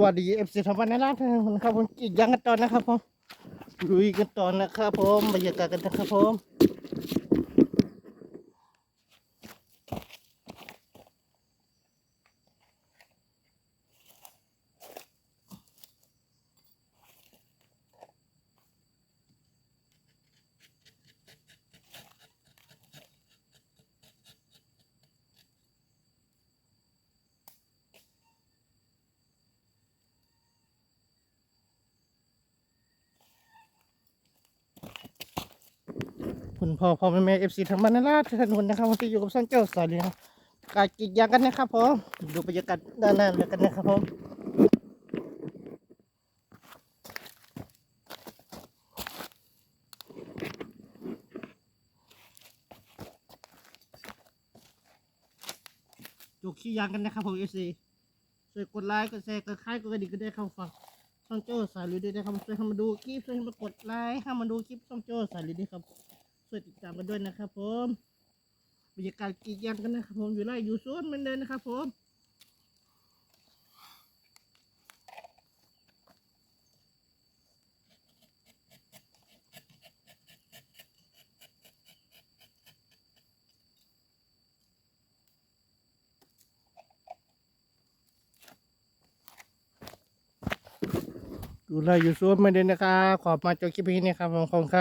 สวัสดีเอฟซีทำวันในร้านนะครับผมอีกยังกันตอนนะครับผมลุยกันตอนนะครับผมบรรยากาศกันนะครับผม คุณพ่อพ่อแม่แม่เอฟซีทำวันในร้านท่านทุนนะครับวันที่อยู่กับช่างเจ้าสายเลยครับการกินยางกันนะครับผมดูบรรยากาศด้านหน้าเลยกันนะครับผมจุกขี้ยางกันนะครับผมเอฟซีช่วยกดไลค์กดแชร์กดคลายกดกระดิ่งก็ได้เข้าฟังช่องโจ้สายลุยด้วยนะครับช่วยเข้ามาดูคลิปช่วยเข้ามากดไลค์เข้ามาดูคลิปช่องโจ้สายลุยด้วยครับ ช่วยติดตามกันด้วยนะครับผมบรรยากาศกีดยางกันนะครับผมอยู่ไร่อยู่สวนเหมือนเดิมนะครับผมอยู่ไร่อยู่สวนมือนเดิมนะครับ ขอบมาจบคลิปนี้นะครับผมขอบคุณครับ